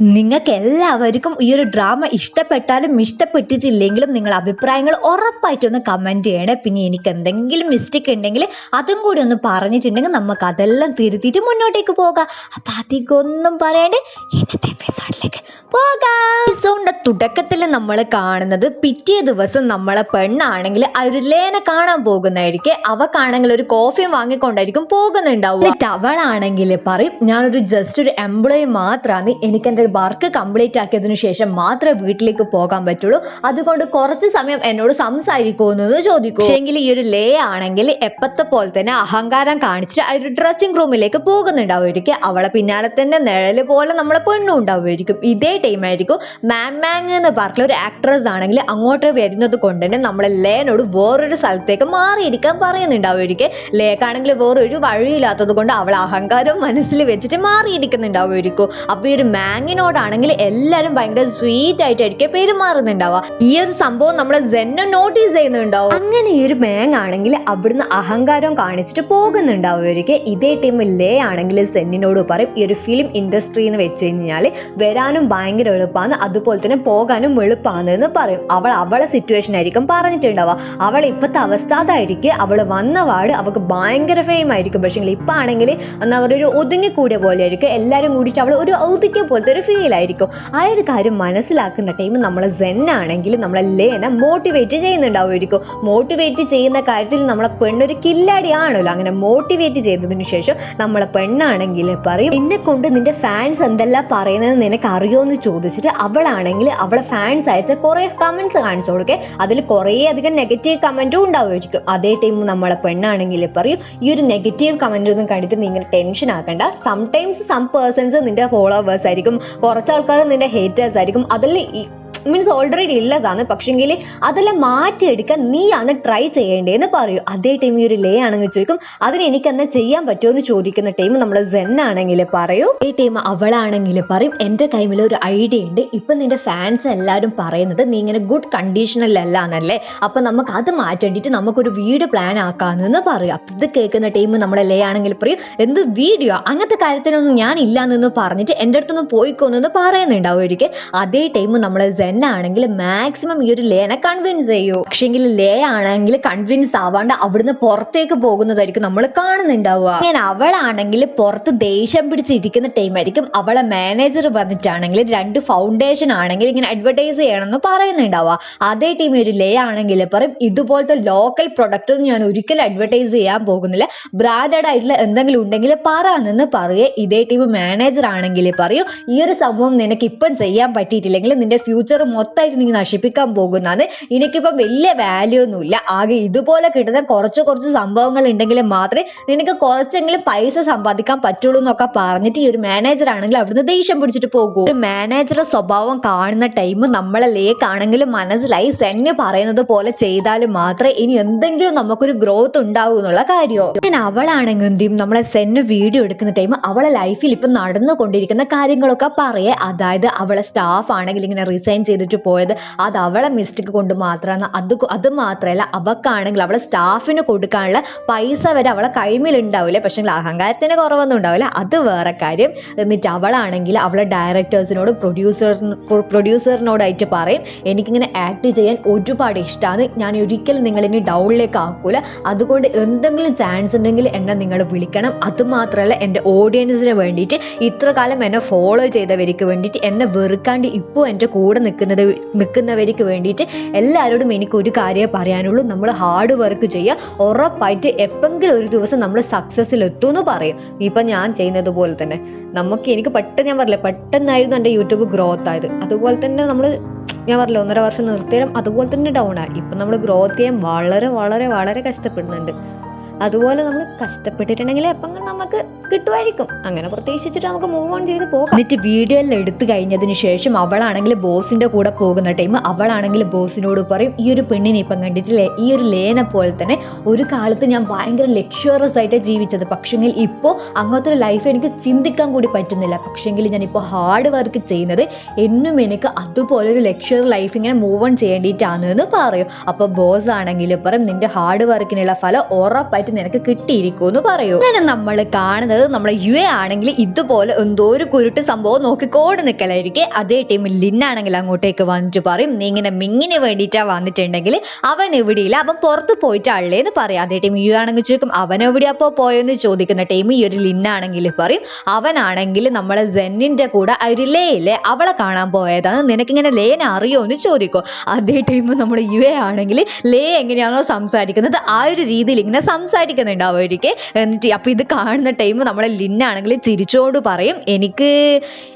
നിങ്ങൾക്ക് എല്ലാവർക്കും ഈ ഒരു ഡ്രാമ ഇഷ്ടപ്പെട്ടാലും ഇഷ്ടപ്പെട്ടിട്ടില്ലെങ്കിലും നിങ്ങൾ അഭിപ്രായങ്ങൾ ഉറപ്പായിട്ടൊന്ന് കമന്റ് ചെയ്യണേ. പിന്നെ എനിക്ക് എന്തെങ്കിലും മിസ്റ്റേക്ക് ഉണ്ടെങ്കിൽ അതും കൂടി ഒന്ന് പറഞ്ഞിട്ടുണ്ടെങ്കിൽ നമുക്ക് അതെല്ലാം തിരുത്തിയിട്ട് മുന്നോട്ടേക്ക് പോകാം. അപ്പം അധികമൊന്നും പറയണ്ടേ. ഇന്നത്തെ എപ്പിസോഡിലേക്ക് പോകാം. തുടക്കത്തിൽ നമ്മൾ കാണുന്നത് പിറ്റേ ദിവസം നമ്മളെ പെണ്ണാണെങ്കിൽ ആ ഒരു ലേനെ കാണാൻ പോകുന്നതായിരിക്കും. അവക്കാണെങ്കിൽ ഒരു കോഫിയും വാങ്ങിക്കൊണ്ടായിരിക്കും പോകുന്നുണ്ടാവുക. എന്നിട്ട് അവളാണെങ്കിൽ പറയും ഞാനൊരു ജസ്റ്റ് ഒരു എംപ്ലോയി മാത്രമാണ് എനിക്ക് എന്റെ വർക്ക് കംപ്ലീറ്റ് ആക്കിയതിനു ശേഷം മാത്രമേ വീട്ടിലേക്ക് പോകാൻ പറ്റുള്ളൂ. അതുകൊണ്ട് കുറച്ച് സമയം എന്നോട് സംസാരിക്കുമെന്ന് ചോദിക്കും. പക്ഷേങ്കിൽ ഈ ഒരു ലേ ആണെങ്കിൽ എപ്പത്തെ പോലെ തന്നെ അഹങ്കാരം കാണിച്ചിട്ട് ആ ഒരു ഡ്രസ്സിംഗ് റൂമിലേക്ക് പോകുന്നുണ്ടാവുമായിരിക്കും അവളെ പിന്നാലെ തന്നെ നിഴൽ പോലെ നമ്മളെ പെണ്ണും ഉണ്ടാവുമായിരിക്കും. ഇതേ ടൈം ആയിരിക്കും മാം മാങ് എന്ന് പറഞ്ഞ ഒരു ആക്ട്രസ് ആണെങ്കിൽ അങ്ങോട്ട് വരുന്നത് കൊണ്ട് തന്നെ നമ്മളെ ലേനോട് വേറൊരു സ്ഥലത്തേക്ക് മാറിയിരിക്കാൻ പറയുന്നുണ്ടാവുമായിരിക്കും ലേക്കാണെങ്കിൽ വേറൊരു വഴിയില്ലാത്തത് കൊണ്ട് അവൾ അഹങ്കാരം മനസ്സിൽ വെച്ചിട്ട് മാറിയിരിക്കുന്നുണ്ടാവുമായിരിക്കും അപ്പൊ ഈ ഒരു മാങ്ങിനോടാണെങ്കിൽ എല്ലാവരും ഭയങ്കര സ്വീറ്റ് ആയിട്ടായിരിക്കും പെരുമാറുന്നുണ്ടാവുക. ഈ ഒരു സംഭവം നമ്മൾ ജെന്നെ നോട്ടീസ് ചെയ്യുന്നുണ്ടാവും. അങ്ങനെ ഈ ഒരു മേങ് ആണെങ്കിൽ അവിടുന്ന് അഹങ്കാരം കാണിച്ചിട്ട് പോകുന്നുണ്ടാവുക ഇതേ ടീം ലേ ആണെങ്കിൽ സെന്നിനോട് പറയും ഈ ഒരു ഫിലിം ഇൻഡസ്ട്രി എന്ന് വെച്ച് കഴിഞ്ഞാൽ വരാനും ഭയങ്കര എളുപ്പമാണ് അതുപോലെ തന്നെ പോകാനും എളുപ്പമാണ് എന്ന് പറയും. അവൾ അവളെ സിറ്റുവേഷൻ ആയിരിക്കും പറഞ്ഞിട്ടുണ്ടാവുക. അവൾ ഇപ്പോഴത്തെ അവസ്ഥ അതായിരിക്കും. അവൾ വന്ന പാട് അവൾക്ക് ഭയങ്കര ഫെയിം ആയിരിക്കും. പക്ഷേ ഇപ്പം ആണെങ്കിൽ എന്താ പറയുക ഒതുങ്ങിക്കൂടിയ പോലെ ആയിരിക്കും. എല്ലാവരും കൂടിയിട്ട് അവൾ ഒരു ഔദിക്യ പോലത്തെ ഒരു ഫീൽ ആയിരിക്കും ആ ഒരു കാര്യം മനസ്സിലാക്കുന്ന ടൈം നമ്മളെ സെൻ ആണെങ്കിൽ നമ്മളെ ലേനെ മോട്ടിവേറ്റ് ചെയ്യുന്നുണ്ടാവുമായിരിക്കും. മോട്ടിവേറ്റ് ചെയ്യുന്ന കാര്യത്തിൽ നമ്മളെ പെണ്ണൊരു കില്ലാടി ആണല്ലോ. അങ്ങനെ മോട്ടിവേറ്റ് ചെയ്തതിനു ശേഷം നമ്മളെ പെണ്ണാണെങ്കിൽ പറയും നിന്നെ കൊണ്ട് നിന്റെ ഫാൻസ് എന്തെല്ലാം പറയുന്നത് നിനക്ക് അറിയോ എന്ന് ചോദിച്ചിട്ട് അവളാണെങ്കിൽ അവളെ ഫാൻസ് അയച്ച കുറേ കമൻസ് കാണിച്ചു അതിൽ കുറേ അധികം നെഗറ്റീവ് കമന്റും ഉണ്ടാവുമായിരിക്കും. അതേ ടൈം നമ്മളെ പെണ്ണാണെങ്കിൽ പറയും ഈ ഒരു നെഗറ്റീവ് കമന്റ് ഒന്നും കണ്ടിട്ട് നിങ്ങൾ ടെൻഷൻ ആക്കണ്ട. സംടൈംസ് സം പേഴ്സൺസ് നിന്റെ ഫോളോവേഴ്സ് ആയിരിക്കും. കുറച്ച് ആൾക്കാർ നിന്റെ ഹേറ്റേഴ്സ് ആയിരിക്കും. അതിൽ മീൻസ് ഓൾറെഡി ഉള്ളതാണ് പക്ഷെങ്കിൽ അതെല്ലാം മാറ്റിയെടുക്കാൻ നീയാണ് ട്രൈ ചെയ്യേണ്ടതെന്ന് പറയൂ. അതേ ടൈം ഈ ഒരു ലേ ആണെങ്കിൽ ചോദിക്കും. അതിന് എനിക്ക് എന്നാ ചെയ്യാൻ പറ്റുമോ എന്ന് ചോദിക്കുന്ന ടൈം നമ്മൾ സെൻ ആണെങ്കിൽ പറയൂ. ഈ ടൈം അവളാണെങ്കിൽ പറയും. എന്റെ കൈമിൽ ഒരു ഐഡിയ ഉണ്ട് ഇപ്പം നിന്റെ ഫാൻസ് എല്ലാവരും പറയുന്നത് നീ ഇങ്ങനെ ഗുഡ് കണ്ടീഷനിലല്ല എന്നല്ലേ അപ്പം നമുക്ക് അത് മാറ്റേണ്ടിയിട്ട് നമുക്കൊരു വീട് പ്ലാൻ ആക്കാമെന്ന് പറയും. അപ്പം ഇത് കേൾക്കുന്ന ടൈം ലേ ആണെങ്കിൽ പറയും. എന്ത് വീഡിയോ? അങ്ങനത്തെ കാര്യത്തിനൊന്നും ഞാൻ ഇല്ലാന്ന് പറഞ്ഞിട്ട് എന്റെ അടുത്തൊന്നും പോയിക്കോന്നു പറയുന്നുണ്ടാവും ഒരിക്കൽ. അതേ ടൈം നമ്മൾ സെൻ ആണെങ്കിൽ മാക്സിമം ഈ ഒരു ലേനെ കൺവിൻസ് ചെയ്യൂ. പക്ഷേങ്കിൽ ലേ ആണെങ്കിൽ കൺവിൻസ് ആവാണ്ട് അവിടുന്ന് പുറത്തേക്ക് പോകുന്നതായിരിക്കും നമ്മൾ കാണുന്നുണ്ടാവുക. അങ്ങനെ അവളാണെങ്കിൽ പുറത്ത് ദേഷ്യം പിടിച്ചിരിക്കുന്ന ടൈമായിരിക്കും അവളെ മാനേജർ വന്നിട്ടാണെങ്കിൽ രണ്ട് ഫൗണ്ടേഷൻ ആണെങ്കിൽ ഇങ്ങനെ അഡ്വർടൈസ് ചെയ്യണമെന്ന് പറയുന്നുണ്ടാവുക. അതേ ടീം ഒരു ലേ ആണെങ്കിൽ പറയും ഇതുപോലത്തെ ലോക്കൽ പ്രൊഡക്റ്റ് ഒന്നും ഞാൻ ഒരിക്കലും അഡ്വർടൈസ് ചെയ്യാൻ പോകുന്നില്ല. ബ്രാൻഡഡ് ആയിട്ടുള്ള എന്തെങ്കിലും ഉണ്ടെങ്കിൽ പറയാമെന്ന് പറയുക ഇതേ ടീം മാനേജർ ആണെങ്കിൽ പറയൂ ഈ ഒരു സംഭവം നിനക്ക് ഇപ്പം ചെയ്യാൻ പറ്റിയിട്ടില്ലെങ്കിൽ നിന്റെ ഫ്യൂച്ചർ മൊത്തമായിട്ട് നീ നശിപ്പിക്കാൻ പോകുന്നതാണ്. എനിക്കിപ്പം വലിയ വാല്യൂ ഒന്നുമില്ല. ആകെ ഇതുപോലെ കിട്ടുന്ന കുറച്ച് കുറച്ച് സംഭവങ്ങൾ ഉണ്ടെങ്കിൽ മാത്രമേ നിനക്ക് കുറച്ചെങ്കിലും പൈസ സമ്പാദിക്കാൻ പറ്റുള്ളൂ എന്നൊക്കെ പറഞ്ഞിട്ട് ഈ ഒരു മാനേജർ ആണെങ്കിൽ അവിടുന്ന് ദേഷ്യം പിടിച്ചിട്ട് പോകും. ഒരു മാനേജറുടെ സ്വഭാവം കാണുന്ന ടൈം നമ്മളെ ലേക്ക് ആണെങ്കിലും മനസ്സിലായി സെന്നെ പറയുന്നത് പോലെ ചെയ്താൽ മാത്രമേ ഇനി എന്തെങ്കിലും നമുക്കൊരു ഗ്രോത്ത് ഉണ്ടാവൂ എന്നുള്ള കാര്യമോ ഞാൻ അവളാണെങ്കിൽ എന്ത് നമ്മളെ സെന്നെ വീഡിയോ എടുക്കുന്ന ടൈം അവളെ ലൈഫിൽ ഇപ്പം നടന്നുകൊണ്ടിരിക്കുന്ന കാര്യങ്ങളൊക്കെ പറയേ. അതായത് അവളെ സ്റ്റാഫ് ആണെങ്കിൽ ഇങ്ങനെ റിസൈൻ ചെയ്തിട്ട് പോയത്. അത് അവളെ മിസ്റ്റേക്ക് കൊണ്ട് മാത്രമാണ്. അത് അത് മാത്രമല്ല അവക്കാണെങ്കിൽ അവളെ സ്റ്റാഫിന് കൊടുക്കാനുള്ള പൈസ വരെ അവളെ കൈമിൽ ഉണ്ടാവില്ല പക്ഷേ അഹങ്കാരത്തിന് കുറവൊന്നും ഉണ്ടാവില്ല. അത് വേറെ കാര്യം. എന്നിട്ട് അവളാണെങ്കിൽ അവളെ ഡയറക്ടേഴ്സിനോട് പ്രൊഡ്യൂസർ പ്രൊഡ്യൂസറിനോടായിട്ട് പറയും എനിക്കിങ്ങനെ ആക്ട് ചെയ്യാൻ ഒരുപാട് ഇഷ്ടമാണ് ഞാൻ ഒരിക്കലും നിങ്ങളിനി ഡൗണിലേക്ക് ആക്കൂല. അതുകൊണ്ട് എന്തെങ്കിലും ചാൻസ് ഉണ്ടെങ്കിൽ എന്നെ നിങ്ങൾ വിളിക്കണം. അതുമാത്രമല്ല എന്റെ ഓഡിയൻസിന് വേണ്ടിയിട്ട് ഇത്ര കാലം എന്നെ ഫോളോ ചെയ്തവർക്ക് വേണ്ടിയിട്ട് എന്നെ വെറുക്കാണ്ട് ഇപ്പോൾ എന്റെ കൂടെ നിൽക്കുന്നത് നിൽക്കുന്നവർക്ക് വേണ്ടിയിട്ട് എല്ലാവരോടും എനിക്ക് ഒരു കാര്യമേ പറയാനുള്ളൂ. നമ്മൾ ഹാർഡ് വർക്ക് ചെയ്യുക. ഉറപ്പായിട്ട് എപ്പെങ്കിലും ഒരു ദിവസം നമ്മൾ സക്സസ്സിൽ എത്തുമെന്ന് പറയും. ഇപ്പം ഞാൻ ചെയ്യുന്നത് പോലെ തന്നെ. നമുക്ക് എനിക്ക് പെട്ടെന്ന് ഞാൻ പറഞ്ഞില്ല പെട്ടെന്നായിരുന്നു എന്റെ യൂട്യൂബ് ഗ്രോത്ത് ആയത്. അതുപോലെ തന്നെ നമ്മൾ ഞാൻ പറഞ്ഞില്ല ഒന്നര വർഷം നിർത്തിയാലും അതുപോലെ തന്നെ ഡൗൺ ആയി. ഇപ്പം നമ്മൾ ഗ്രോത്ത് ചെയ്യാൻ വളരെ വളരെ വളരെ കഷ്ടപ്പെടുന്നുണ്ട്. അതുപോലെ നമ്മൾ കഷ്ടപ്പെട്ടിട്ടുണ്ടെങ്കിൽ എപ്പം നമുക്ക് കിട്ടുമായിരിക്കും. അങ്ങനെ പ്രത്യേകിച്ചിട്ട് നമുക്ക് മൂവ് ഓൺ ചെയ്ത് പോകാം. എന്നിട്ട് വീഡിയോയിൽ എടുത്തു കഴിഞ്ഞതിന് ശേഷം അവളാണെങ്കിൽ ബോസിന്റെ കൂടെ പോകുന്ന ടൈം അവളാണെങ്കിൽ ബോസിനോട് പറയും ഈ ഒരു പെണ്ണിനെ ഇപ്പം കണ്ടിട്ടില്ലേ? ഈ ഒരു ലേനെ പോലെ തന്നെ ഒരു കാലത്ത് ഞാൻ ഭയങ്കര ലക്ഷറസ് ആയിട്ട് ജീവിച്ചത്. പക്ഷെങ്കിൽ ഇപ്പോൾ അങ്ങനത്തെ ഒരു ലൈഫ് എനിക്ക് ചിന്തിക്കാൻ കൂടി പറ്റുന്നില്ല. പക്ഷെങ്കിൽ ഇപ്പോൾ ഹാർഡ് വർക്ക് ചെയ്യുന്നത് എന്നും എനിക്ക് അതുപോലെ ഒരു ലക്ഷർ ലൈഫ് ഇങ്ങനെ മൂവ് ഓൺ ചെയ്യേണ്ടിയിട്ടാണ് എന്ന് പറയും. അപ്പോൾ ബോസ് ആണെങ്കിൽ പറയും നിന്റെ ഹാർഡ് വർക്കിനുള്ള ഫലം ഉറപ്പായിട്ട് ഉറപ്പായിട്ട് നിനക്ക് കിട്ടിയിരിക്കും എന്ന് പറയൂ. അങ്ങനെ നമ്മൾ കാണുന്നത് നമ്മളെ യു എ ആണെങ്കിൽ ഇതുപോലെ എന്തോ ഒരു കുരുട്ട് സംഭവം നോക്കി കോട് നിൽക്കലായിരിക്കും അതേ ടൈമിൽ ലിന്നാണെങ്കിൽ അങ്ങോട്ടേക്ക് വന്നിട്ട് പറയും നീ ഇങ്ങനെ മിങ്ങിന് വേണ്ടിയിട്ടാ വന്നിട്ടുണ്ടെങ്കിൽ അവൻ എവിടെയില്ല അവൻ പുറത്ത് പോയിട്ടാണല്ലേ എന്ന് പറയും. അതേ ടൈം യു ആണെങ്കിൽ ചോദിക്കും അവൻ എവിടെയാ പോയെന്ന്? ചോദിക്കുന്ന ടൈം ഈ ഒരു ലിന്നാണെങ്കിൽ പറയും അവനാണെങ്കിൽ നമ്മളെ സെന്നിന്റെ കൂടെ ഒരു ലേ അവളെ കാണാൻ പോയതാണ്. നിനക്കിങ്ങനെ ലേന അറിയോ? എന്ന് ചോദിക്കും. അതേ ടൈം നമ്മൾ യു എ ആണെങ്കിൽ ലേ എങ്ങനെയാണോ സംസാരിക്കുന്നത് ആ ഒരു രീതിയിൽ ഇങ്ങനെ സംസാരിക്കുന്നുണ്ടാവുമായിരിക്കും എന്നിട്ട് അപ്പോൾ ഇത് കാണുന്ന ടൈം നമ്മളെ ലിന്നാണെങ്കിൽ ചിരിച്ചോട് പറയും എനിക്ക്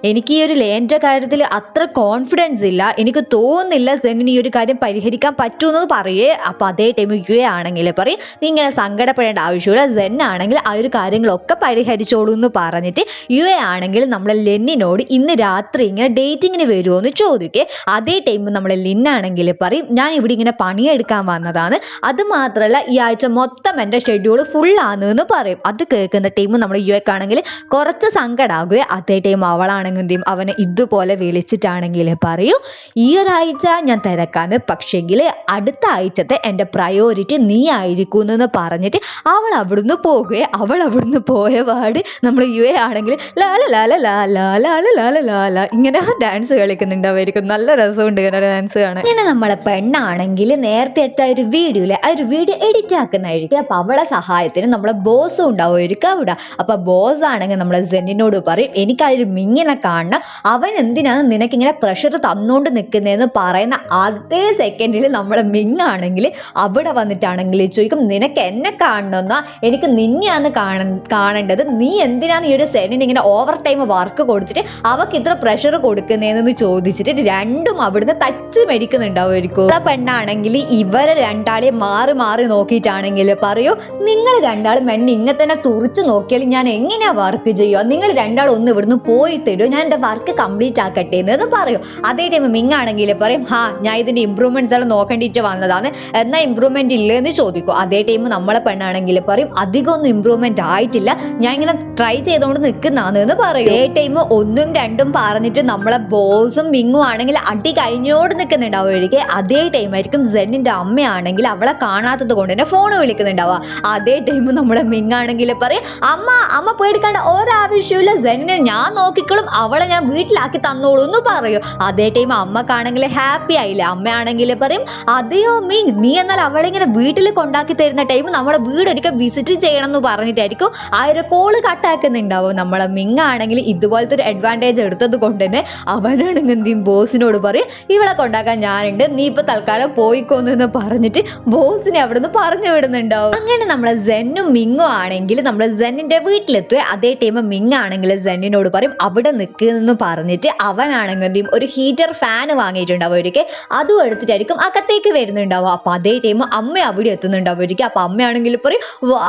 എനിക്ക് ഈ ഒരു ലേന്റെ കാര്യത്തിൽ അത്ര കോൺഫിഡൻസ് ഇല്ല. എനിക്ക് തോന്നുന്നില്ല സെന്നിന് ഈ ഒരു കാര്യം പരിഹരിക്കാൻ പറ്റുമെന്ന് പറയേ. അപ്പോൾ അതേ ടൈം യു എ ആണെങ്കിൽ പറയും നീ ഇങ്ങനെ സങ്കടപ്പെടേണ്ട ആവശ്യമില്ല. സെൻ ആണെങ്കിൽ ആ ഒരു കാര്യങ്ങളൊക്കെ പരിഹരിച്ചോളൂ എന്ന് പറഞ്ഞിട്ട് യു എ ആണെങ്കിൽ നമ്മളെ ലെന്നിനോട് ഇന്ന് രാത്രി ഇങ്ങനെ ഡേറ്റിങ്ങിന് വരുമോ എന്ന് ചോദിക്കേ. അതേ ടൈം നമ്മളെ ലിന്നാണെങ്കിൽ പറയും ഞാൻ ഇവിടെ ഇങ്ങനെ പണിയെടുക്കാൻ വന്നതാണ്. അത് മാത്രമല്ല ഈ ആഴ്ച മൊത്തം എന്റെ ഷെഡ്യൂൾ ഫുൾ ആണ് എന്ന് പറയും അത് കേൾക്കുന്ന ടീം നമ്മൾ യു എക്ക് ആണെങ്കിൽ കുറച്ച് സങ്കടാകുകയെ അതേ ടൈം അവളാണെങ്കിൽ എന്ത് ചെയ്യും അവനെ ഇതുപോലെ വിളിച്ചിട്ടാണെങ്കിൽ പറയൂ ഈ ഒരാഴ്ച ഞാൻ തിരക്കാന്ന് പക്ഷെങ്കിൽ അടുത്ത ആഴ്ചത്തെ എന്റെ പ്രയോറിറ്റി നീ ആയിരിക്കും എന്ന് പറഞ്ഞിട്ട് അവൾ അവിടുന്ന് പോകുകയെ അവൾ അവിടുന്ന് പോയ പാട് നമ്മൾ യു എ ആണെങ്കിൽ ലാല ലാല ലാ ലാ ലാല ലാല ലാല ഇങ്ങനെ ഡാൻസ് കളിക്കുന്നുണ്ട് അവർക്ക് നല്ല രസമുണ്ട് ഇങ്ങനെ ഡാൻസ് കാണാൻ ഇങ്ങനെ നമ്മളെ പെണ്ണാണെങ്കിൽ നേരത്തെ എടുത്ത ഒരു വീഡിയോയിലെ ആ ഒരു വീഡിയോ എഡിറ്റ് ആക്കുന്നതായിരിക്കും അപ്പം അവളെ സഹായത്തിന് നമ്മളെ ബോസും ഉണ്ടാവും. ഒരുക്കാൻ വിടുക അപ്പൊ ബോസ് ആണെങ്കിൽ നമ്മളെ സെന്നിനോട് പറയും എനിക്ക് ആ ഒരു മിങ്ങിനെ കാണണം. അവൻ എന്തിനാണ് നിനക്കിങ്ങനെ പ്രഷർ തന്നുകൊണ്ട് നിൽക്കുന്നതെന്ന് പറയുന്ന അതേ സെക്കൻഡിൽ നമ്മളെ മിങ്ങാണെങ്കിൽ അവിടെ വന്നിട്ടാണെങ്കിൽ ചോദിക്കും നിനക്ക് എന്നെ കാണണമെന്നാ എനിക്ക് നിന്നെയാണ് കാണ കാണേണ്ടത്. നീ എന്തിനാണ് ഈ ഒരു സെന്നിന് ഇങ്ങനെ ഓവർ ടൈം വർക്ക് കൊടുത്തിട്ട് അവക്ക് ഇത്ര പ്രഷർ കൊടുക്കുന്നതെന്ന് ചോദിച്ചിട്ട് രണ്ടും അവിടുന്ന് തച്ച് മരിക്കുന്നുണ്ടാവുമായിരിക്കും ആ പെണ്ണാണെങ്കിൽ ഇവരെ രണ്ടാളെയും മാറി മാറി നോക്കിയിട്ടാണെങ്കിൽ പറയൂ നിങ്ങൾ രണ്ടാളും എന്നെ ഇങ്ങനെ തന്നെ തുറിച്ച് നോക്കിയാൽ ഞാൻ എങ്ങനെയാ വർക്ക് ചെയ്യുക? നിങ്ങൾ രണ്ടാളും ഒന്ന് ഇവിടുന്ന് പോയി തരുമോ ഞാൻ എന്റെ വർക്ക് കംപ്ലീറ്റ് ആക്കട്ടെ എന്ന് പറയും. അതേ ടൈം മിങ്ങാണെങ്കിൽ പറയും ഹാ ഞാൻ ഇതിന്റെ ഇമ്പ്രൂവ്മെന്റ്സ് എല്ലാം നോക്കേണ്ടിയിട്ട് വന്നതാണ്. എന്നാൽ ഇമ്പ്രൂവ്മെന്റ് ഇല്ല? എന്ന് ചോദിക്കും. അതേ ടൈം നമ്മളെ പെണ്ണാണെങ്കിൽ പറയും അധികമൊന്നും ഇമ്പ്രൂവ്മെന്റ് ആയിട്ടില്ല. ഞാൻ ഇങ്ങനെ ട്രൈ ചെയ്തുകൊണ്ട് നിൽക്കുന്നതാണ് എന്ന് പറയും. ഏ ടൈം ഒന്നും രണ്ടും പറഞ്ഞിട്ട് നമ്മളെ ബോസും മിങ്ങും ആണെങ്കിൽ അടി കഴിഞ്ഞോട് നിൽക്കുന്നുണ്ടാവുമായിരിക്കും അതേ ടൈം ആയിരിക്കും സെന്നിന്റെ അമ്മയാണെങ്കിൽ അവളെ കാണാത്തത് കൊണ്ട് തന്നെ ഫോൺ വിളിക്കുന്നുണ്ടാവുക. അതേ ടൈം നമ്മുടെ മിങ്ങാണെങ്കിൽ പറയും അമ്മ അമ്മ പേടിക്കേണ്ട ഒരാവശ്യമില്ല സെന്നെ ഞാൻ നോക്കിക്കോളും അവളെ ഞാൻ വീട്ടിലാക്കി തന്നോളൂ എന്ന് പറയും. അതേ ടൈം അമ്മക്കാണെങ്കിൽ ഹാപ്പി ആയില്ലേ? അമ്മയാണെങ്കിൽ പറയും അതെയോ മീൻ നീ എന്നാൽ അവളെ ഇങ്ങനെ വീട്ടിൽ കൊണ്ടാക്കി തരുന്ന ടൈം നമ്മളെ വീട് ഒരിക്കൽ വിസിറ്റ് ചെയ്യണം എന്ന് പറഞ്ഞിട്ടായിരിക്കും ആ ഒരു കോൾ കട്ടാക്കുന്നുണ്ടാവും നമ്മളെ മിങ്ങാണെങ്കിൽ ഇതുപോലത്തെ ഒരു അഡ്വാന്റേജ് എടുത്തത് കൊണ്ട് തന്നെ അവനാണെങ്കിൽ എന്ത് ചെയ്യും? ബോസിനോട് പറയും ഇവളെ കൊണ്ടാക്കാൻ ഞാനുണ്ട് നീ ഇപ്പൊ തൽക്കാലം പോയിക്കോന്നു പറഞ്ഞിട്ട് ബോസിനെ അവിടുന്ന് പറഞ്ഞു വിടുന്നുണ്ടാവും. അങ്ങനെ നമ്മളെ സെന്നും മിങ്ങും ആണെങ്കിൽ നമ്മൾ സെന്നിന്റെ വീട്ടിലെത്തുക. അതേ ടൈം മിങ് ആണെങ്കിൽ സെന്നിനോട് പറയും അവിടെ നിൽക്കുന്നെന്ന് പറഞ്ഞിട്ട് അവനാണെങ്കിൽ എന്ത് ചെയ്യും? ഒരു ഹീറ്റർ ഫാൻ വാങ്ങിയിട്ടുണ്ടാവും ഒരിക്കൽ അതും എടുത്തിട്ടായിരിക്കും അകത്തേക്ക് വരുന്നുണ്ടാവും അപ്പോൾ അതേ ടൈം അമ്മ അവിടെ എത്തുന്നുണ്ടാവും ഒരിക്കൽ അപ്പോൾ അമ്മയാണെങ്കിൽ പറയും വാ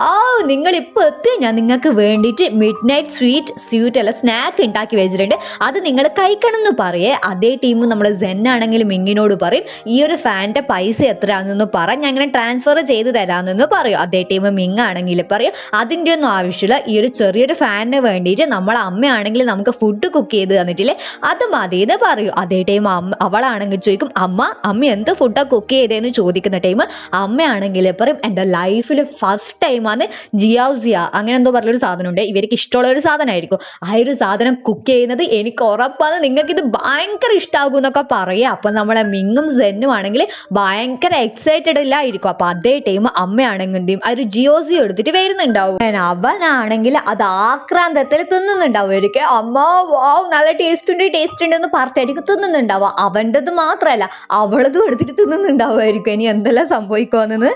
നിങ്ങൾ ഇപ്പോൾ എത്തി ഞാൻ നിങ്ങൾക്ക് വേണ്ടിയിട്ട് മിഡ് നൈറ്റ് സ്വീറ്റ് സ്വീറ്റ് അല്ല സ്നാക്ക് ഉണ്ടാക്കി വെച്ചിട്ടുണ്ട്. അത് നിങ്ങൾ കഴിക്കണം എന്ന് പറയേ. അതേ ടീം നമ്മൾ സെന്നാണെങ്കിൽ മിങ്ങിനോട് പറയും ഈ ഒരു ഫാനിന്റെ പൈസ എത്രയാണെന്ന് പറ. ഞാൻ ഇങ്ങനെ ട്രാൻസ്ഫർ ചെയ്ത് തരാമെന്ന് പറയും. അതേ ടീം മിങ് ആണെങ്കിൽ പറയും അതിന്റെ ഒന്നും ആവശ്യമില്ല. ഈ ഒരു ചെറിയൊരു ഫാനിന് വേണ്ടിയിട്ട് നമ്മളെ അമ്മയാണെങ്കിൽ നമുക്ക് ഫുഡ് കുക്ക് ചെയ്ത് തന്നിട്ടില്ലേ അത് മതി. എന്ന് പറയും. അതേ ടൈം അമ്മ അവളാണെങ്കിൽ ചോദിക്കും അമ്മ അമ്മ എന്ത് ഫുഡാണ് കുക്ക് ചെയ്തതെന്ന് ചോദിക്കുന്ന ടൈം അമ്മയാണെങ്കിൽ പറയും എന്റെ ലൈഫിൽ ഫസ്റ്റ് ടൈമാണ് ജിയാസിയ അങ്ങനെ എന്തോ പറഞ്ഞൊരു സാധനമുണ്ട്. ഇവർക്ക് ഇഷ്ടമുള്ള ഒരു സാധനമായിരിക്കും. ആ ഒരു സാധനം കുക്ക് ചെയ്യുന്നത് എനിക്ക് ഉറപ്പാണ്. നിങ്ങൾക്ക് ഇത് ഭയങ്കര ഇഷ്ടമാകും എന്നൊക്കെ പറയുക അപ്പം നമ്മളെ മിങ്ങും സെന്നും ആണെങ്കിൽ ഭയങ്കര എക്സൈറ്റഡ് ഇല്ലായിരിക്കും. അപ്പം അതേ ടൈം അമ്മയാണെങ്കിൽ ഒരു ജിയോസി എടുത്തിട്ട് വരുന്നുണ്ടാവും. അവനാണെങ്കിൽ അത് ആക്രാന്തത്തിൽ തിന്നുന്നുണ്ടാവും. ഒരിക്കൽ അമ്മ വാവ് നല്ല ടേസ്റ്റ് ഉണ്ട് ടേസ്റ്റ് ഉണ്ട് എന്ന് പറഞ്ഞിട്ടായിരിക്കും തിന്നുന്നുണ്ടാവുക. അവന്റെത് മാത്രമല്ല അവളതും എടുത്തിട്ട് തിന്നുന്നുണ്ടാവുമായിരിക്കും. ഇനി എന്തെല്ലാം സംഭവിക്കുമെന്ന്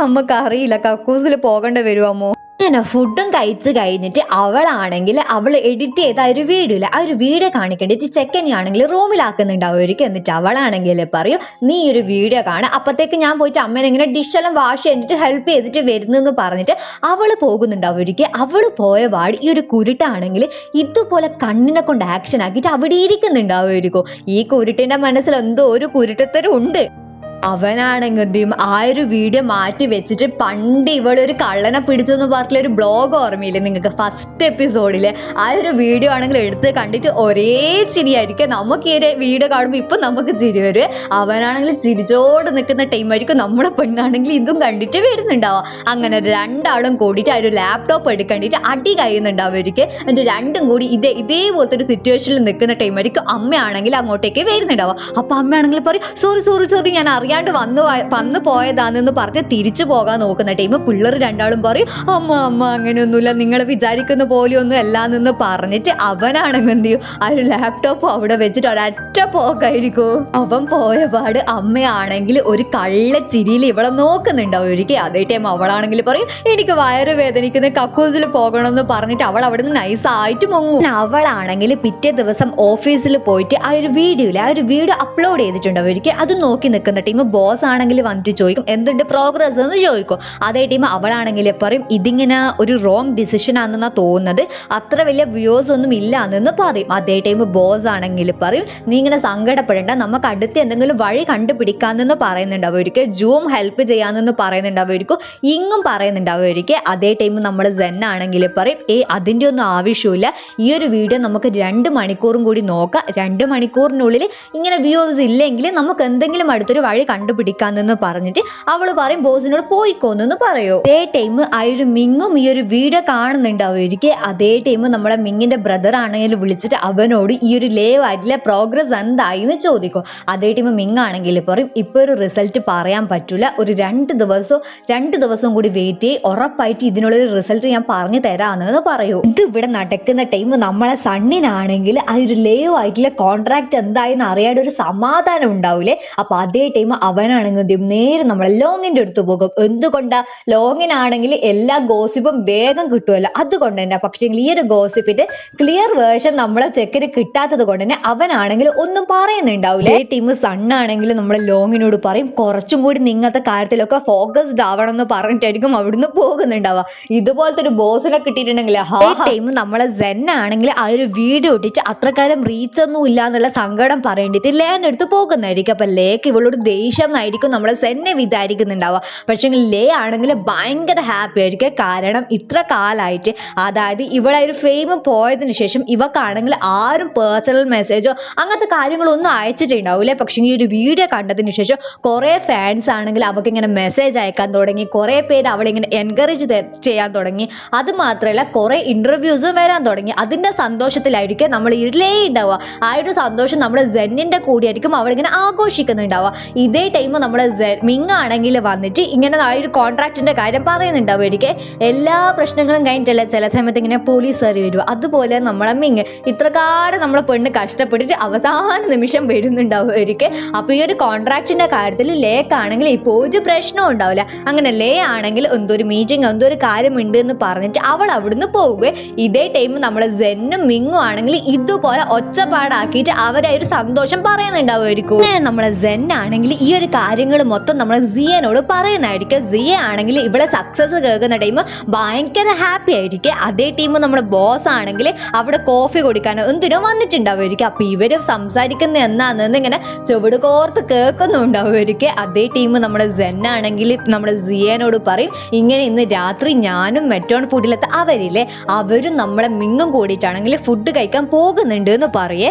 നമുക്കറിയില്ല. കക്കൂസിൽ പോകേണ്ടി വരുമോ അങ്ങനെ ഫുഡും കഴിച്ച് കഴിഞ്ഞിട്ട് അവളാണെങ്കിൽ അവൾ എഡിറ്റ് ചെയ്ത ഒരു വീഡിയോ ഇല്ല ആ ഒരു വീഡിയോ കാണിക്കേണ്ടിട്ട് ചെക്കനെയാണെങ്കിൽ റൂമിലാക്കുന്നുണ്ടാവുമായിരിക്കും എന്നിട്ട് അവളാണെങ്കിൽ പറയും നീ ഒരു വീഡിയോ കാണാം. അപ്പോഴത്തേക്ക് ഞാൻ പോയിട്ട് അമ്മേനെ ഇങ്ങനെ ഡിഷെല്ലാം വാഷ് ചെയ്തിട്ട് ഹെൽപ്പ് ചെയ്തിട്ട് വരുന്നെന്ന് പറഞ്ഞിട്ട് അവൾ പോകുന്നുണ്ടാവുമായിരിക്കും അവൾ പോയ പാട് ഈ ഒരു കുരുട്ടാണെങ്കിൽ ഇതുപോലെ കണ്ണിനെ കൊണ്ട് ആക്ഷൻ ആക്കിയിട്ട് അവിടെ ഇരിക്കുന്നുണ്ടാവുമായിരിക്കും ഈ കുരുട്ടിന്റെ മനസ്സിൽ എന്തോ ഒരു കുരുട്ടത്തരം ഉണ്ട്. അവനാണെങ്കിൽ ആ ഒരു വീഡിയോ മാറ്റി വെച്ചിട്ട് പണ്ട് ഇവളൊരു കള്ളനെ പിടിച്ചു എന്ന് പറഞ്ഞിട്ടുള്ള ഒരു ബ്ലോഗ് ഓർമ്മയില്ലേ നിങ്ങൾക്ക്? ഫസ്റ്റ് എപ്പിസോഡിൽ ആ ഒരു വീഡിയോ ആണെങ്കിൽ എടുത്ത് കണ്ടിട്ട് ഒരേ ചിരിയായിരിക്കും. നമുക്ക് ഈ ഒരു വീഡിയോ കാണുമ്പോൾ ഇപ്പം നമുക്ക് ചിരി വരും. അവനാണെങ്കിൽ ചിരിച്ചോട് നിൽക്കുന്ന ടൈമായിരിക്കും നമ്മുടെ പെണ്ണാണെങ്കിൽ ഇതും കണ്ടിട്ട് വരുന്നുണ്ടാവുക. അങ്ങനെ രണ്ടാളും കൂടിയിട്ട് ആ ഒരു ലാപ്ടോപ്പ് എടുക്കണ്ടിട്ട് അടി കഴിയുന്നുണ്ടാവും അവർക്ക് എന്നിട്ട് രണ്ടും കൂടി ഇതേ ഇതേപോലത്തെ ഒരു സിറ്റുവേഷനിൽ നിൽക്കുന്ന ടൈമായിരിക്കും അമ്മയാണെങ്കിൽ അങ്ങോട്ടേക്ക് വരുന്നുണ്ടാവുക. അപ്പം അമ്മയാണെങ്കിൽ പറയും സോറി സോറി സോറി ഞാൻ അറിയാണ്ട് വന്നു വന്നു പോയതാണെന്ന് പറഞ്ഞ് തിരിച്ചു പോകാൻ നോക്കുന്ന ടീം പിള്ളേർ രണ്ടാളും പറയും അമ്മ അമ്മ അങ്ങനെയൊന്നുമില്ല. നിങ്ങൾ വിചാരിക്കുന്ന പോലെയൊന്നും അല്ലാന്നെന്ന് പറഞ്ഞിട്ട് അവനാണെങ്കിൽ എന്ത് ചെയ്യും? ആ ഒരു ലാപ്ടോപ്പ് അവിടെ വെച്ചിട്ട് ഒരൊറ്റ പോക്കായിരിക്കും. അവൻ പോയ പാട് അമ്മയാണെങ്കിൽ ഒരു കള്ള ചിരിയിൽ ഇവളെ നോക്കുന്നുണ്ടാവും. ഒരിക്കൽ അതേ ടൈം അവളാണെങ്കിൽ പറയും എനിക്ക് വയറ് വേദനിക്കുന്ന കക്കൂസിൽ പോകണം എന്ന് പറഞ്ഞിട്ട് അവൾ അവിടെ നിന്ന് നൈസായിട്ട് മുങ്ങും. അവളാണെങ്കിൽ പിറ്റേ ദിവസം ഓഫീസിൽ പോയിട്ട് ആ ഒരു വീഡിയോയിൽ ആ ഒരു വീഡിയോ അപ്ലോഡ് ചെയ്തിട്ടുണ്ടാവും. ഒരിക്കൽ അത് നോക്കി നിൽക്കുന്ന ടീം ബോസ് ആണെങ്കിൽ വന്നിട്ട് ചോദിക്കും എന്തുണ്ട് പ്രോഗ്രസ് എന്ന് ചോദിക്കും. അതേ ടീം അവളാണെങ്കിൽ പറയും ഇതിങ്ങനെ ഒരു റോങ് ഡിസിഷൻ ആണെന്നാണ് തോന്നുന്നത്. അത്ര വലിയ വ്യൂസ് ഒന്നും ഇല്ല എന്ന് പറയും. അതേ ടൈം ബോസ് ആണെങ്കിൽ പറയും നീ ഇങ്ങനെ സങ്കടപ്പെടേണ്ട. നമുക്ക് അടുത്ത് എന്തെങ്കിലും വഴി കണ്ടുപിടിക്കാമെന്ന് പറയുന്നുണ്ട്. ഒരിക്കൽ ജൂം ഹെൽപ്പ് ചെയ്യാമെന്ന് പറയുന്നുണ്ട്. ഒരിക്കും ഇങ്ങും പറയുന്നുണ്ട്. ഒരിക്കൽ അതേ ടൈം നമ്മൾ സെൻ ആണെങ്കിൽ പറയും ഏ അതിന്റെ ഒന്നും ആവശ്യമില്ല. ഈ ഒരു വീഡിയോ നമുക്ക് രണ്ട് മണിക്കൂറും കൂടി നോക്കാം. രണ്ട് മണിക്കൂറിനുള്ളിൽ ഇങ്ങനെ വ്യൂസ് ഇല്ലെങ്കിൽ നമുക്ക് എന്തെങ്കിലും അടുത്തൊരു വഴി കണ്ടുപിടിക്കാമെന്ന് പറഞ്ഞിട്ട് അവൾ പറയും ബോസിനോട് പോയിക്കോന്നെന്ന് പറയൂ. അതേ ടൈം അയാൾ മിങ്ങും ഈ ഒരു വീഡിയോ കാണുന്നുണ്ടാവും. അവർക്ക് അതേ ടൈം നമ്മളെ മിങ്ങിന്റെ ബ്രദർ ആണെങ്കിൽ വിളിച്ചിട്ട് അവനോട് ഈ ഒരു ലേവ് ആയിട്ടുള്ള പ്രോഗ്രസ് എന്തായി എന്ന് ചോദിക്കും. അതേ ടൈം മിങ് ആണെങ്കിൽ പറയും ഇപ്പോൾ ഒരു റിസൾട്ട് പറയാൻ പറ്റൂല. ഒരു രണ്ട് ദിവസവും രണ്ട് ദിവസം കൂടി വെയിറ്റ് ചെയ്യും. ഉറപ്പായിട്ട് ഇതിനുള്ളൊരു റിസൾട്ട് ഞാൻ പറഞ്ഞു തരാമെന്ന് പറയൂ. ഇത് ഇവിടെ നടക്കുന്ന ടൈം നമ്മളെ സണ്ണിനാണെങ്കിൽ ആ ഒരു ലേവ് ആയിട്ടുള്ള കോൺട്രാക്ട് എന്തായെന്ന് അറിയാൻ ഒരു സമാധാനം ഉണ്ടാവില്ലേ അപ്പൊ അതേ ടൈം അവനാണെങ്കിൽ നേരെ നമ്മളെ ലോങ്ങിന്റെ അടുത്ത് പോകും. എന്തുകൊണ്ടാ? ലോങ്ങിനാണെങ്കിൽ എല്ലാ ഗോസിപ്പും വേഗം കിട്ടുമല്ലോ അതുകൊണ്ട് തന്നെ പക്ഷേ ഈ ഒരു ഗോസിപ്പിന്റെ ക്ലിയർ വേർഷൻ നമ്മളെ ചെക്കിന് കിട്ടാത്തത് കൊണ്ട് തന്നെ അവനാണെങ്കിൽ ഒന്നും പറയുന്നുണ്ടാവില്ല ഈ ടീം സണ്ണാണെങ്കിൽ നമ്മളെ ലോങ്ങിനോട് പറയും കുറച്ചും കൂടി നിങ്ങത്തെ കാര്യത്തിലൊക്കെ ഫോക്കസ്ഡ് ആവണം എന്ന് പറഞ്ഞിട്ടായിരിക്കും അവിടുന്ന് പോകുന്നുണ്ടാവുക. ഇതുപോലത്തെ ഒരു ബോസിനെ കിട്ടിയിട്ടുണ്ടെങ്കിൽ ആ ടൈം നമ്മളെ സെൻ ആണെങ്കിൽ ആ ഒരു വീഡിയോ ഇട്ടിട്ട് അത്രക്കാലം റീച്ച് ഒന്നും ഇല്ല എന്നുള്ള സങ്കടം പറയേണ്ടിട്ട് ലേന്റെ അടുത്ത് പോകുന്നതായിരിക്കും. അപ്പൊ ലേക്ക് ഇവളോട് ദേഷ്യം എന്നായിരിക്കും നമ്മൾ സെന്നെ വിചാരിക്കുന്നുണ്ടാവുക. പക്ഷേ ലേ ആണെങ്കിൽ ഭയങ്കര ഹാപ്പി ആയിരിക്കും. കാരണം ഇത്ര കാലമായിട്ട് അതായത് ഇവളെ ഒരു ഫെയിം പോയതിനു ശേഷം ഇവക്കാണെങ്കിൽ ആരും പേഴ്സണൽ മെസ്സേജോ അങ്ങനത്തെ കാര്യങ്ങളൊന്നും അയച്ചിട്ടുണ്ടാവില്ല പക്ഷേ ഈ ഒരു വീഡിയോ കണ്ടതിന് ശേഷം കുറേ ഫാൻസ് ആണെങ്കിൽ അവൾക്ക് ഇങ്ങനെ മെസ്സേജ് അയക്കാൻ തുടങ്ങി. കുറേ പേര് അവളിങ്ങനെ എൻകറേജ് ചെയ്യാൻ തുടങ്ങി. അത് മാത്രമല്ല കുറേ ഇന്റർവ്യൂസും വരാൻ തുടങ്ങി. അതിന്റെ സന്തോഷത്തിലായിരിക്കും നമ്മൾ ഇരുലേ ഉണ്ടാവുക. ആ ഒരു സന്തോഷം നമ്മൾ സെന്നിന്റെ കൂടിയായിരിക്കും അവളിങ്ങനെ ആഘോഷിക്കുന്നുണ്ടാവുക. ഇതേ ടൈം നമ്മൾ മിങ് ആണെങ്കിൽ വന്നിട്ട് ഇങ്ങനെ ആ ഒരു കോൺട്രാക്റ്റിന്റെ കാര്യം പറയുന്നുണ്ടാവും എനിക്ക് എല്ലാ പ്രശ്നങ്ങളും കഴിഞ്ഞിട്ടല്ല ചില സമയത്ത് ഇങ്ങനെ പോലീസ് കയറി വരും. അതുപോലെ നമ്മളെ മിങ് ഇത്രകാലം നമ്മളെ പെണ്ണ് കഷ്ടപ്പെട്ടിട്ട് അവസാന നിമിഷം വരുന്നുണ്ടാവും അവർക്ക് അപ്പോൾ ഈ ഒരു കോൺട്രാക്റ്റിന്റെ കാര്യത്തിൽ ലേക്ക് ആണെങ്കിൽ ഇപ്പോൾ ഒരു പ്രശ്നവും ഉണ്ടാവില്ല. അങ്ങനെ ലേ ആണെങ്കിൽ എന്തോ ഒരു മീറ്റിംഗ് എന്തോ ഒരു കാര്യമുണ്ട് എന്ന് പറഞ്ഞിട്ട് അവൾ അവിടുന്ന് പോവുകയും ഇതേ ടൈം നമ്മൾ സെന്നും മിങ്ങും ആണെങ്കിൽ ഇതുപോലെ ഒച്ചപ്പാടാക്കിയിട്ട് അവരെ ഒരു സന്തോഷം പറയുന്നുണ്ടാവുമായിരിക്കും നമ്മളെ സെൻ ആണെങ്കിൽ ഈ ഒരു കാര്യങ്ങൾ മൊത്തം നമ്മൾ സിയനോട് പറയുന്നതായിരിക്കും. സിയ ആണെങ്കിൽ ഇവിടെ സക്സസ് കേൾക്കുന്ന ടൈം ഭയങ്കര ഹാപ്പി ആയിരിക്കും. അതേ ടീം നമ്മുടെ ബോസ് ആണെങ്കിൽ അവിടെ കോഫി കൊടുക്കാനോ എന്തിനോ വന്നിട്ടുണ്ടാവുമായിരിക്കും. അപ്പോൾ ഇവർ സംസാരിക്കുന്ന എന്നാണെന്ന് ഇങ്ങനെ ചുവട് കോർത്ത് കേൾക്കുന്നുണ്ടാവുമായിരിക്കും. അതേ ടീം നമ്മുടെ സെൻ ആണെങ്കിൽ നമ്മുടെ സിയനോട് പറയും ഇങ്ങനെ ഇന്ന് രാത്രി ഞാനും മെറ്റോൺ ഫുഡിലത്തെ അവരില്ലേ അവരും നമ്മളെ മിങ്ങും കൂടിയിട്ടാണെങ്കിൽ ഫുഡ് കഴിക്കാൻ പോകുന്നുണ്ട് എന്ന് പറയേ.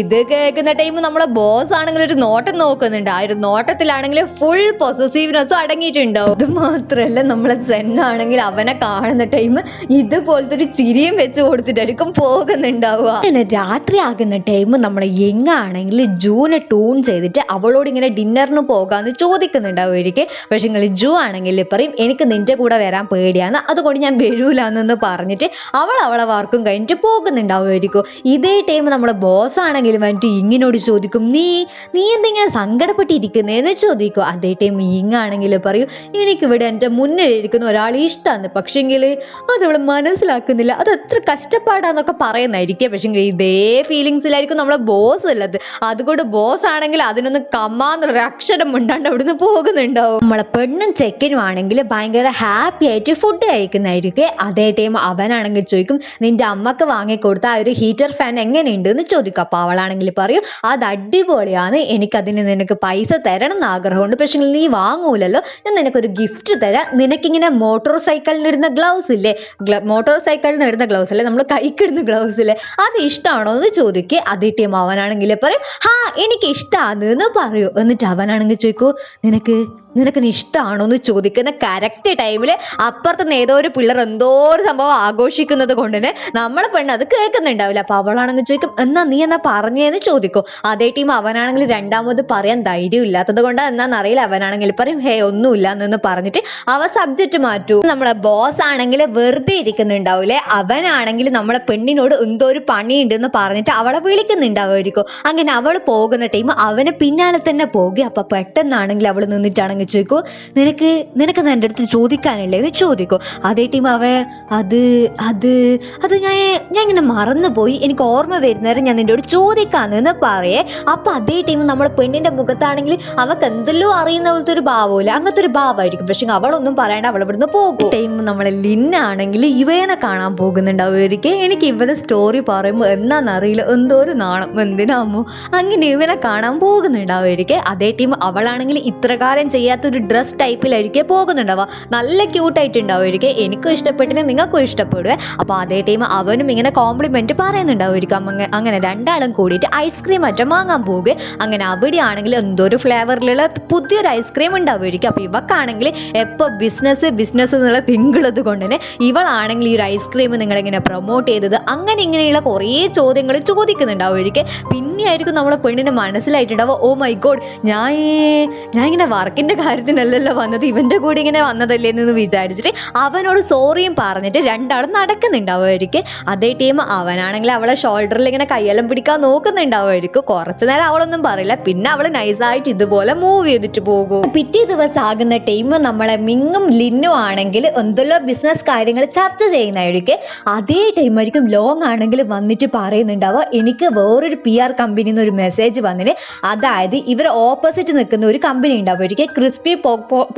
ഇത് കേൾക്കുന്ന ടൈം നമ്മളെ ബോസ് ആണെങ്കിൽ ഒരു നോട്ടം നോക്കുന്നുണ്ട്. ആ ഒരു നോട്ടത്തിലാണെങ്കിൽ ഫുൾ പൊസസീവ്നെസ്സും അടങ്ങിയിട്ടുണ്ടാവും. അത് മാത്രമല്ല നമ്മളെ സെൻ ആണെങ്കിൽ അവനെ കാണുന്ന ടൈം ഇതുപോലത്തെ ഒരു ചിരിയും വെച്ച് കൊടുത്തിട്ടായിരിക്കും പോകുന്നുണ്ടാവുക. അങ്ങനെ രാത്രി ആകുന്ന ടൈം നമ്മളെ എങ്ങാണെങ്കിൽ ജൂനെ ടൂൺ ചെയ്തിട്ട് അവളോട് ഇങ്ങനെ ഡിന്നറിന് പോകാന്ന് ചോദിക്കുന്നുണ്ടാവുമായിരിക്കും പക്ഷെ നിങ്ങൾ ജൂ ആണെങ്കിൽ പറയും എനിക്ക് നിന്റെ കൂടെ വരാൻ പേടിയാണ് അതുകൊണ്ട് ഞാൻ വരൂലെന്ന് പറഞ്ഞിട്ട് അവൾ അവളെ വർക്കും കഴിഞ്ഞിട്ട് പോകുന്നുണ്ടാവുമായിരിക്കും ഇതേ ടൈം നമ്മളെ ബോസ് ആണെങ്കിലും വന്നിട്ട് ഇങ്ങനോട് ചോദിക്കും നീ നീ എന്തെങ്കിലും സങ്കടപ്പെട്ടിരിക്കുന്നതെന്ന് ചോദിക്കും. അതേ ടൈം ഇങ്ങാണെങ്കിൽ പറയും എനിക്കിവിടെ എന്റെ മുന്നിൽ ഇരിക്കുന്ന ഒരാൾ ഇഷ്ടമാണ് പക്ഷെങ്കിൽ അത് അവൾ മനസ്സിലാക്കുന്നില്ല. അത് എത്ര കഷ്ടപ്പാടാന്നൊക്കെ പറയുന്നതായിരിക്കും. പക്ഷെ ഇതേ ഫീലിങ്സിലായിരിക്കും നമ്മളെ ബോസ് ഉള്ളത്. അതുകൊണ്ട് ബോസ് ആണെങ്കിൽ അതിനൊന്നും കമ്മാന്നുള്ളൊരു അക്ഷരം ഉണ്ടാണ്ട് അവിടുന്ന് പോകുന്നുണ്ടാവും. നമ്മളെ പെണ്ണും ചെക്കനും ആണെങ്കിൽ ഭയങ്കര ഹാപ്പി ആയിട്ട് ഫുഡ് കഴിക്കുന്നതായിരിക്കും. അതേ ടൈം അവനാണെങ്കിൽ ചോദിക്കും നിന്റെ അമ്മയ്ക്ക് വാങ്ങിക്കൊടുത്ത ആ ഒരു ഹീറ്റർ ഫാൻ എങ്ങനെയുണ്ട്? എന്ന് ചോദിക്കും. അപ്പോൾ അവളാണെങ്കിൽ പറയും അത് അടിപൊളിയാണ്. എനിക്കതിന് നിനക്ക് പൈസ തരണം എന്ന് ആഗ്രഹമുണ്ട്. പക്ഷേ നീ വാങ്ങൂലല്ലോ. ഞാൻ നിനക്കൊരു ഗിഫ്റ്റ് തരാം. നിനക്കിങ്ങനെ മോട്ടോർ സൈക്കിളിന് ഇടുന്ന ഗ്ലൗസ് ഇല്ലേ? മോട്ടോർ സൈക്കിളിന് ഇടുന്ന ഗ്ലൗസ് അല്ലേ? നമ്മൾ കൈക്കിടുന്ന ഗ്ലൗസ് ഇല്ലേ? അത് ഇഷ്ടമാണോ എന്ന് ചോദിക്കുക അതിട്ടി അവനാണെങ്കിൽ പറയും. ഹാ എനിക്ക് ഇഷ്ടമാണെന്ന് പറയൂ. എന്നിട്ട് അവനാണെങ്കിൽ ചോദിക്കൂ നിനക്ക് നിനക്ക് ഇഷ്ടമാണോ എന്ന് ചോദിക്കുന്ന കറക്റ്റ് ടൈമിൽ അപ്പുറത്ത് ഏതോ ഒരു പിള്ളേർ എന്തോ ഒരു സംഭവം ആഘോഷിക്കുന്നത് കൊണ്ട് തന്നെ നമ്മളെ പെണ്ണ് അത് കേൾക്കുന്നുണ്ടാവില്ല. അപ്പോൾ അവളാണെങ്കിൽ ചോദിക്കും എന്നാ നീ എന്നാ പറഞ്ഞേന്ന് ചോദിക്കും. അതേ ടീം അവനാണെങ്കിൽ രണ്ടാമത് പറയാൻ ധൈര്യം ഇല്ലാത്തത് കൊണ്ട് എന്നാന്ന് അറിയില്ല. അവനാണെങ്കിൽ പറയും ഹേ ഒന്നുമില്ല എന്ന് പറഞ്ഞിട്ട് അവ സബ്ജക്റ്റ് മാറ്റൂ. നമ്മളെ ബോസ് ആണെങ്കിൽ വെറുതെ ഇരിക്കുന്നുണ്ടാവില്ലേ അവനാണെങ്കിൽ നമ്മളെ പെണ്ണിനോട് എന്തോ ഒരു പണിയുണ്ട് എന്ന് പറഞ്ഞിട്ട് അവളെ വിളിക്കുന്നുണ്ടാവുമായിരിക്കും. അങ്ങനെ അവൾ പോകുന്ന ടൈം അവന് പിന്നാലെ തന്നെ പോകുക. അപ്പൊ പെട്ടെന്നാണെങ്കിൽ അവൾ നിന്നിട്ടാണെങ്കിൽ ചോദിക്കൂ നിനക്ക് നിനക്ക് എന്റെ അടുത്ത് ചോദിക്കാനില്ലേ? എന്ന് ചോദിക്കൂ. അതേ ടീം അവ അത് അത് അത് ഞാൻ ഞാൻ ഇങ്ങനെ മറന്നുപോയി. എനിക്ക് ഓർമ്മ വരുന്നേരം ഞാൻ നിന്നോട് ചോദിക്കാന്ന് പറയേ. അപ്പൊ അതേ ടീം നമ്മളെ പെണ്ണിന്റെ മുഖത്താണെങ്കിൽ അവക്ക് എന്തെല്ലോ അറിയുന്ന പോലത്തെ ഒരു ഭാവമില്ല അങ്ങനത്തെ ഒരു ഭാവമായിരിക്കും പക്ഷെ അവളൊന്നും പറയാണ്ട് അവൾ ഇവിടുന്ന് പോകും. ടൈം നമ്മളെ ലിന്നാണെങ്കിൽ ഇവനെ കാണാൻ പോകുന്നുണ്ടാവുമായിരിക്കും എനിക്ക് ഇവനെ സ്റ്റോറി പറയുമ്പോൾ എന്താണെന്നറിയില്ല എന്തോ ഒരു നാണം. എന്തിനാമോ അങ്ങനെ ഇവനെ കാണാൻ പോകുന്നുണ്ടാവുമായിരിക്കും അതേ ടീം അവളാണെങ്കിൽ ഇത്രകാലം ചെയ്യാത്തൊരു ഡ്രസ് ടൈപ്പിലായിരിക്കും പോകുന്നുണ്ടാവുക. നല്ല ക്യൂട്ടായിട്ടുണ്ടാവുമായിരിക്കും എനിക്കും ഇഷ്ടപ്പെട്ടിന് നിങ്ങൾക്കും ഇഷ്ടപ്പെടുവേ. അപ്പോൾ അതേ ടൈം അവനും ഇങ്ങനെ കോംപ്ലിമെന്റ് പറയുന്നുണ്ടാവുമായിരിക്കും അങ്ങ- അങ്ങനെ രണ്ടാളും കൂടിയിട്ട് ഐസ്ക്രീം അറ്റം വാങ്ങാൻ പോകുക അങ്ങനെ അവിടെയാണെങ്കിൽ എന്തോ ഒരു ഫ്ലേവറിലുള്ള പുതിയൊരു ഐസ്ക്രീം ഉണ്ടാവുമായിരിക്കും. അപ്പോൾ ഇവക്കാണെങ്കിൽ എപ്പോൾ ബിസിനസ് ബിസിനസ് എന്നുള്ള തിങ്കളത് കൊണ്ട് തന്നെ ഇവളാണെങ്കിൽ ഈ ഒരു ഐസ്ക്രീം നിങ്ങളിങ്ങനെ പ്രൊമോട്ട് ചെയ്തത് അങ്ങനെ ഇങ്ങനെയുള്ള കുറേ ചോദ്യങ്ങൾ ചോദിക്കുന്നുണ്ടാവുമായിരിക്കും. പിന്നെയായിരിക്കും നമ്മളെ പെണ്ണിന് മനസ്സിലായിട്ടുണ്ടാവുക ഓ മൈ ഗോഡ് ഞാൻ ഞാൻ ഇങ്ങനെ വർക്കിന്റെ കാര്യത്തിനല്ലല്ലോ വന്നത് ഇവന്റെ കൂടെ ഇങ്ങനെ വന്നതല്ലേ എന്ന് വിചാരിച്ചിട്ട് അവനോട് സോറിയും പറഞ്ഞിട്ട് രണ്ടാളും നടക്കുന്നുണ്ടാവുമായിരിക്കും. അതേ ടീം അവനാണെങ്കിൽ അവളെ ഷോൾഡറിൽ ഇങ്ങനെ കയ്യെല്ലാം പിടിക്കാൻ നോക്കുന്നുണ്ടാവുമായിരിക്കും. കുറച്ച് നേരം അവളൊന്നും പറയില്ല. പിന്നെ അവൾ നൈസായിട്ട് ഇതുപോലെ മൂവ് ചെയ്തിട്ട് പോകും. പിറ്റേ ദിവസം ആകുന്ന ടൈം നമ്മളെ മിങ്ങും ലിന്നും ആണെങ്കിൽ എന്തെല്ലോ ബിസിനസ് കാര്യങ്ങൾ ചർച്ച ചെയ്യുന്നതായിരിക്കും. അതേ ടൈം ആയിരിക്കും ലോങ് ആണെങ്കിൽ വന്നിട്ട് പറയുന്നുണ്ടാവുക എനിക്ക് വേറൊരു പി ആർ കമ്പനിയിൽ നിന്ന് ഒരു മെസ്സേജ് വന്നിന്. അതായത് ഇവർ ഓപ്പോസിറ്റ് നിൽക്കുന്ന ഒരു കമ്പനി ഉണ്ടാവുമായിരിക്കും ക്രിസ്പി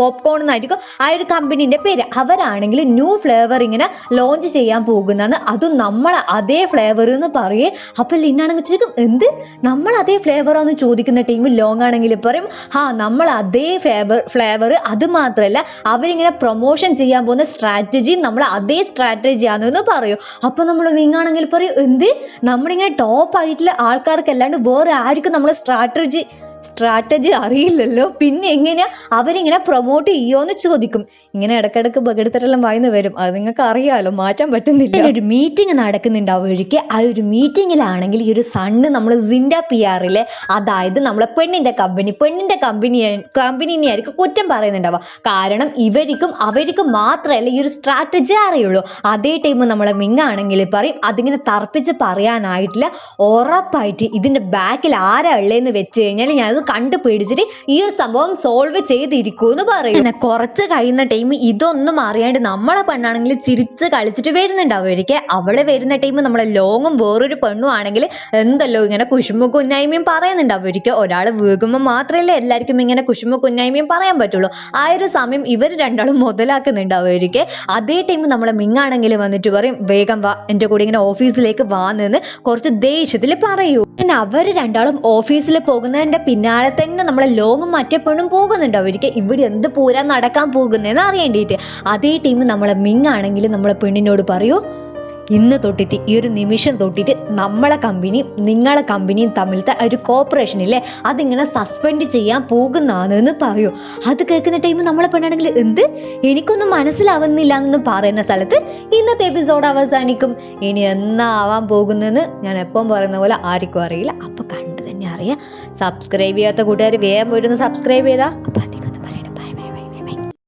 പോപ്കോൺ എന്നായിരിക്കും ആ ഒരു കമ്പനീന്റെ പേര്. അവരാണെങ്കിൽ ന്യൂ ഫ്ലേവർ ഇങ്ങനെ ലോഞ്ച് ചെയ്യാൻ പോകുന്നതെന്ന് അതും നമ്മൾ അതേ ഫ്ലേവർ എന്ന് പറയേ. അപ്പോൾ ലിന്നാണെങ്കിൽ ചോദിക്കും എന്ത്? നമ്മൾ അതേ ഫ്ലേവറാന്ന് ചോദിക്കുന്ന ടീം ലോങ് ആണെങ്കിൽ പറയും. ഹാ നമ്മൾ അതേ ഫ്ലേവർ ഫ്ലേവർ അത് മാത്രമല്ല അവരിങ്ങനെ പ്രൊമോഷൻ ചെയ്യാൻ പോകുന്ന സ്ട്രാറ്റജി നമ്മൾ അതേ സ്ട്രാറ്റജി എന്ന് പറയും. അപ്പോൾ നമ്മൾ വിങ്ങാണെങ്കിൽ പറയും എന്ത്? നമ്മളിങ്ങനെ ടോപ്പ് ആയിട്ടുള്ള ആൾക്കാർക്ക് അല്ലാണ്ട് വേറെ ആർക്കും നമ്മൾ സ്ട്രാറ്റജി സ്ട്രാറ്റജി അറിയില്ലല്ലോ. പിന്നെ എങ്ങനെയാ അവരിങ്ങനെ പ്രൊമോട്ട് ചെയ്യോന്ന് ചോദിക്കും. ഇങ്ങനെ ഇടക്കിടക്ക് ബഗെടുത്തിട്ടെല്ലാം വായിന്ന് വരും. അത് നിങ്ങൾക്ക് അറിയാമല്ലോ മാറ്റാൻ പറ്റുന്നില്ല. ഒരു മീറ്റിംഗ് നടക്കുന്നുണ്ടാവും ഒരിക്കൽ ആ ഒരു മീറ്റിങ്ങിലാണെങ്കിൽ ഈ ഒരു സണ്ണ് നമ്മൾ സിൻഡ പി ആറിലെ അതായത് നമ്മളെ പെണ്ണിന്റെ കമ്പനി പെണ്ണിന്റെ കമ്പനി കമ്പനിനെ ആയിരിക്കും കുറ്റം പറയുന്നുണ്ടാവുക. കാരണം ഇവർക്കും അവർക്കും മാത്രമല്ല ഈ ഒരു സ്ട്രാറ്റജി അറിയുള്ളൂ. അതേ ടൈം നമ്മളെ മിങ്ങാണെങ്കിൽ പറയും അതിങ്ങനെ തർപ്പിച്ച് പറയാനായിട്ടില്ല. ഉറപ്പായിട്ട് ഇതിന്റെ ബാക്കിൽ ആരാ ഉള്ളതെന്ന് വെച്ച് കഴിഞ്ഞാൽ ഞാൻ അത് കണ്ടു പേടിച്ചിട്ട് ഈ ഒരു സംഭവം സോൾവ് ചെയ്തിരിക്കും എന്ന് പറയും. പിന്നെ കുറച്ച് കഴിയുന്ന ടൈം ഇതൊന്നും അറിയാണ്ട് നമ്മളെ പെണ്ണാണെങ്കിൽ ചിരിച്ച് കളിച്ചിട്ട് വരുന്നുണ്ടാവുമായിരിക്കും അവളെ വരുന്ന ടൈം നമ്മളെ ലോങ്ങും വേറൊരു പെണ്ണും ആണെങ്കിൽ എന്തല്ലോ ഇങ്ങനെ കുശുമ്പ കുന്നായ്മയും പറയുന്നുണ്ടാവുമായിരിക്കും ഒരാൾ വീകുമ്പോൾ മാത്രമല്ലേ എല്ലാവർക്കും ഇങ്ങനെ കുശുമ്പ കുന്നായ്മയും പറയാൻ പറ്റുള്ളൂ. ആ ഒരു സമയം ഇവർ രണ്ടാളും മുതലാക്കുന്നുണ്ടാവുമായിരിക്കും അതേ ടൈം നമ്മളെ മിങ്ങാണെങ്കിൽ വന്നിട്ട് പറയും വേഗം വാ എന്റെ കൂടെ ഇങ്ങനെ ഓഫീസിലേക്ക് വാ നിന്ന് കുറച്ച് ദേഷ്യത്തിൽ പറയൂ. പിന്നെ അവർ രണ്ടാളും ഓഫീസിൽ പോകുന്നതിന്റെ പിന്നാലെ തന്നെ നമ്മളെ ലോങ്ങും മറ്റേ പോകുന്നുണ്ട്. അവർക്ക് ഇവിടെ എന്ത് പൂരാ നടക്കാൻ പോകുന്നതെന്ന് അറിയേണ്ടിയിട്ട്. അതേ ടീം നമ്മളെ മിങ്ങാണെങ്കിൽ നമ്മളെ പെണ്ണിനോട് പറയൂ ഇന്ന് തൊട്ടിട്ട് ഈ ഒരു നിമിഷം തൊട്ടിട്ട് നമ്മളെ കമ്പനിയും നിങ്ങളെ കമ്പനിയും തമ്മിലത്തെ ഒരു കോപ്പറേഷൻ ഇല്ലേ? അതിങ്ങനെ സസ്പെൻഡ് ചെയ്യാൻ പോകുന്നതെന്ന് പറയൂ. അത് കേൾക്കുന്ന ടൈം നമ്മളെ പെണ്ണാണെങ്കിൽ എന്ത്? എനിക്കൊന്നും മനസ്സിലാവുന്നില്ല എന്ന് പറയുന്ന സ്ഥലത്ത് ഇന്നത്തെ എപ്പിസോഡ് അവസാനിക്കും. ഇനി എന്നാവാൻ പോകുന്നതെന്ന് ഞാൻ എപ്പം പറയുന്ന പോലെ ആർക്കും അറിയില്ല. അപ്പോൾ കണ്ടു? തന്നെ അറിയാം. സബ്സ്ക്രൈബ് ചെയ്യാത്ത കൂട്ടുകാർ വേഗം പോയിരുന്നു സബ്സ്ക്രൈബ് ചെയ്താൽ അപ്പം അധികം